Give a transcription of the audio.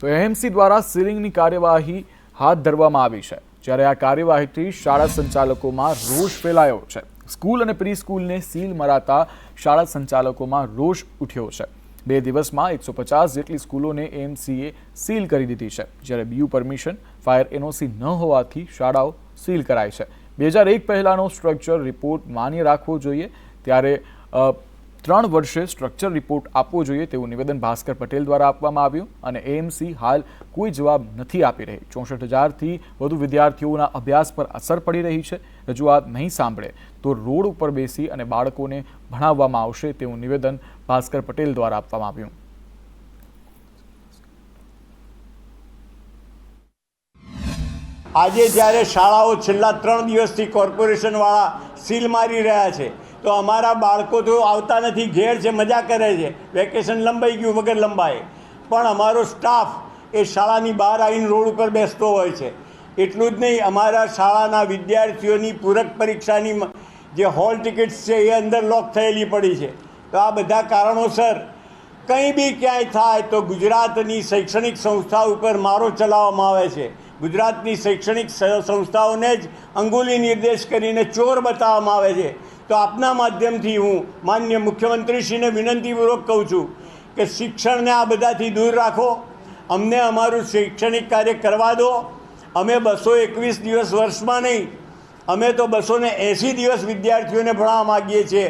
તો એએમસી દ્વારા સીલિંગની કાર્યવાહી હાથ ધરવામાં આવી છે. જ્યારે આ કાર્યવાહીથી શાળા સંચાલકોમાં રોષ ફેલાયો છે. સ્કૂલ અને પ્રી સ્કૂલને સીલ મરાતા શાળા સંચાલકોમાં રોષ ઉઠ્યો છે. બે દિવસમાં એકસો પચાસ જેટલી સ્કૂલોને એએમસીએ સીલ કરી દીધી છે. જ્યારે બીયુ પરમિશન, ફાયર એનઓસી ન હોવાથી શાળાઓ સીલ કરાઈ છે. બે હજાર એક પહેલાંનો સ્ટ્રક્ચર રિપોર્ટ માન્ય રાખવો જોઈએ. ત્યારે ત્રણ વર્ષે સ્ટ્રક્ચર રિપોર્ટ આપવો જોઈએ તેવું નિવેદન ભાસ્કર પટેલ દ્વારા આપવામાં આવ્યું અને એએમસી હાલ કોઈ જવાબ નથી આપી રહી. ચોસઠ હજારથી વધુ વિદ્યાર્થીઓના અભ્યાસ પર અસર પડી રહી છે. રજૂઆત નહીં સાંભળે તો રોડ ઉપર બેસી અને બાળકોને ભણાવવામાં આવશે તેવું નિવેદન ભાસ્કર પટેલ દ્વારા આપવામાં આવ્યું. આજે જ્યારે શાળાઓ છેલ્લા ત્રણ દિવસથી કોર્પોરેશનવાળા સીલ મારી રહ્યા છે તો અમારા બાળકો તો આવતા નથી, ઘેર છે, મજા કરે છે. વેકેશન લંબાઈ ગયું વગર લંબાય પણ અમારો સ્ટાફ એ શાળાની બહાર આવીને રોડ ઉપર બેસતો હોય છે. એટલું જ નહીં, અમારા શાળાના વિદ્યાર્થીઓની પૂરક પરીક્ષાની જે હોલ ટિકિટ્સ છે, એ અંદર લોક થયેલી પડી છે. તો આ બધા કારણોસર કંઈ બી ક્યાંય થાય તો ગુજરાતની શૈક્ષણિક સંસ્થા ઉપર મારો ચલાવવામાં આવે છે. ગુજરાતની શૈક્ષણિક સંસ્થાઓને જ અંગુલી નિર્દેશ કરીને ચોર બતાવવામાં આવે છે. તો આપના માધ્યમથી હું માન્ય મુખ્યમંત્રીશ્રીને વિનંતીપૂર્વક કહું છું કે શિક્ષણને આ બધાથી દૂર રાખો, અમને અમારું શૈક્ષણિક કાર્ય કરવા દો. અમે બસો એકવીસ દિવસ વર્ષમાં નહીં, અમે તો બસો ને એંસી દિવસ વિદ્યાર્થીઓને ભણાવવા માગીએ છીએ.